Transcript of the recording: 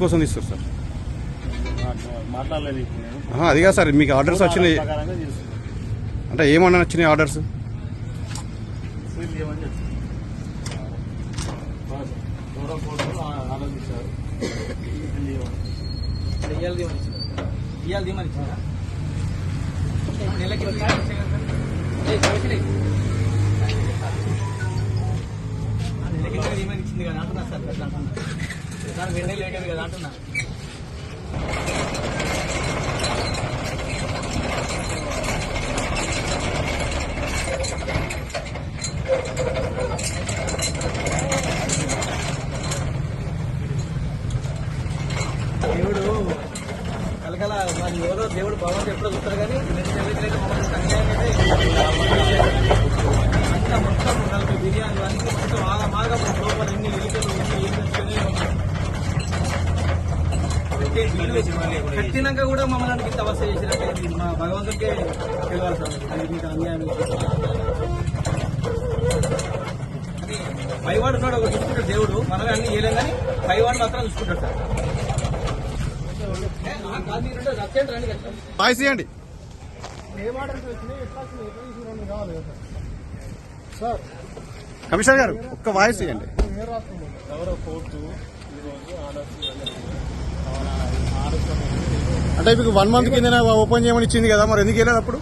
కోసం తీస్తారు సార్. మాట్లాడలేదు అది కాదు సార్ మీకు ఆర్డర్స్ వచ్చినాయి. అంటే ఏమన్నా వచ్చినాయి ఆర్డర్స్? ఆలోచించారు. ఇవాళ దీమని ఇచ్చిందా ఇవాళ దీమని నెలకి ఏయ్, నెలకి దీమని ఇచ్చింది కదా అంటున్నా సార్ అట్లా అంటున్నా. సార్ రెండు కదా అంటున్నా దేవుడు కలకల మరి ఎవరో దేవుడు భగవంతుడు ఎప్పుడో చూస్తారు కానీ నెక్స్ట్ అంత మొత్తం నలభై బిర్యానీలు అన్ని మొత్తం బాగా బాగా లోపల ఎన్ని ఎలుకలు కట్టినాక కూడా మమ్మల్ని ఇంత అవస్థ చేసినట్టే మా భగవంతుడికే తెలియాలి సార్ మీకు అన్యాయం పైవాడు ఉన్నాడు ఒక చూసుకుంటాడు దేవుడు. మనమే అన్ని చేయలేం కానీ పైవాడు మాత్రం చూసుకుంటాడు సార్. అత్యంత వాయిస్ కమిషనర్ గారు ఒక్క వాయిస్ ఇవ్వండి. అంటే మీకు వన్ మంత్ కింద ఓపెన్ చేయమని ఇచ్చింది కదా మరి ఎందుకు వెళ్ళారు అప్పుడు?